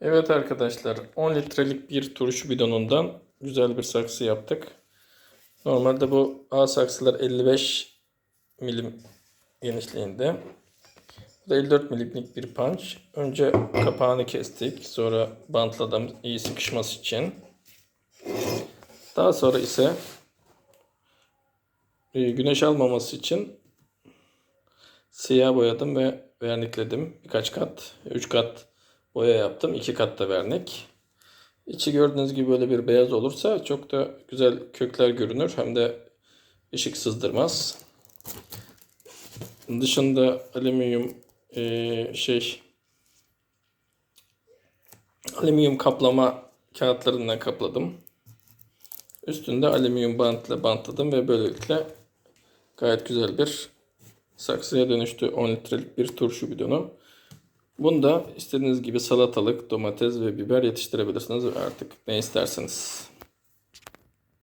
Evet arkadaşlar 10 litrelik bir turşu bidonundan güzel bir saksı yaptık. Normalde bu A saksılar 55 milim genişliğinde. Bu da 54 milimlik bir punch. Önce kapağını kestik. Sonra bantladım iyi sıkışması için. Daha sonra ise e, güneş almaması için siyah boyadım ve vernikledim. Birkaç kat. 3 kat boya yaptım. 2 kat da vernik. İçi gördüğünüz gibi böyle bir beyaz olursa çok da güzel kökler görünür. Hem de ışık sızdırmaz. Dışında alüminyum e, şey alüminyum kaplama kağıtlarından kapladım. Üstünde alüminyum bantla bantladım ve böylelikle gayet güzel bir saksıya dönüştü 10 litrelik bir turşu bidonu. Bunda istediğiniz gibi salatalık, domates ve biber yetiştirebilirsiniz artık ne isterseniz.